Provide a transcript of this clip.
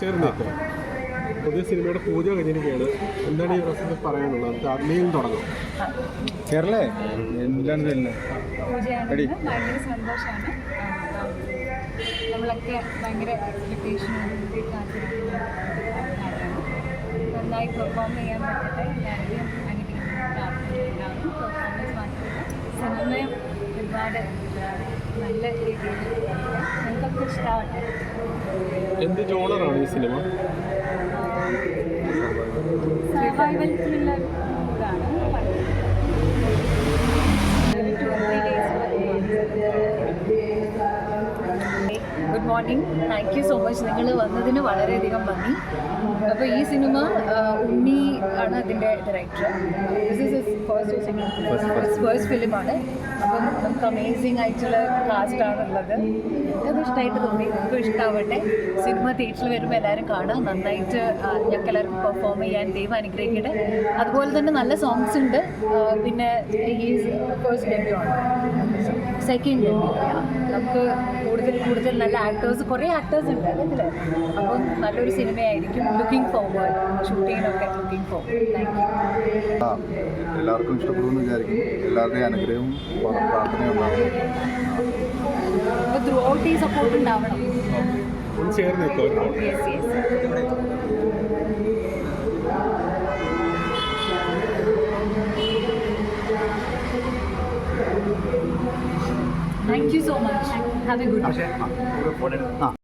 ചേർന്നേക്കോ. പുതിയ സിനിമയുടെ പൂജ കഴിഞ്ഞിരിക്കുകയാണ്. എന്താണ് ഈ പ്രശ്നത്തിൽ പറയാനുള്ളത്? നമുക്ക് തുടങ്ങും. കേരളേ എന്താണ് തന്നെ പൂജയാണെന്ന് ഭയങ്കര സന്തോഷമാണ്. നമ്മളൊക്കെ ഭയങ്കര എക്സ്പെക്ടേഷനോടുകൂടി കാത്തിരിക്കുന്ന നന്നായി പെർഫോം ചെയ്യാൻ പറ്റട്ടെ എല്ലാവരെയും അനുഗ്രഹിക്കുന്ന പ്രാർത്ഥനയുണ്ടാകും പെർഫോമൻസ് മാത്രമല്ല സിനിമയും ഒരുപാട് നല്ല രീതിയിൽ ഇഷ്ടമാവട്ടെ എന്ത് ജോണറാണ് ഈ cinema? Survival thriller good morning. Thank you so much നിങ്ങൾ വന്നതിന് വളരെയധികം നന്ദി. അപ്പോൾ ഈ സിനിമ ഉണ്ണി ആണ് അതിന്റെ ഡയറക്ടർ ഫസ്റ്റ് ഫിലിമാണ് അപ്പം നമുക്ക് അമേസിംഗ് ആയിട്ടുള്ള കാസ്റ്റ് ആണുള്ളത്. എനിക്കത് ഇഷ്ടമായിട്ട് തോന്നി. എനിക്കും ഇഷ്ടമാവട്ടെ സിനിമ തിയേറ്ററിൽ വരുമ്പോൾ എല്ലാവരും കാണാം നന്നായിട്ട് ഞങ്ങൾക്ക് എല്ലാവർക്കും പെർഫോം ചെയ്യാൻ ദൈവം അനുഗ്രഹിക്കട്ടെ. അതുപോലെ തന്നെ നല്ല സോങ്സ് ഉണ്ട്. പിന്നെ ഹീസ് ഫസ്റ്റ് ഡെബ്യൂ ആണ്. സെക്കൻഡ് ഡെബ്യൂ നമുക്ക് കൂടുതൽ നല്ല ആക്ടേഴ്സ് കുറേ ആക്ടേഴ്സ് ഉണ്ട് അല്ലേ? അപ്പം നല്ലൊരു സിനിമയായിരിക്കും. ലുക്കിംഗ് ഫോർവേഡ് ഷൂട്ടിങ്ങിനൊക്കെ ലുക്കിംഗ് ഫോർവേഡ് താങ്ക് യു എല്ലാവർക്കും ഇഷ്ടപ്പെടുമെന്ന് വിചാരിക്കും എല്ലാവരുടെയും അനുഗ്രഹവും പ്രാർത്ഥനയും ഉണ്ടാവും അപ്പോൾ ത്രൂ ഔട്ട് ഈ സപ്പോർട്ട് ഉണ്ടാവണം ഒന്ന് thank you so much have a good day ആ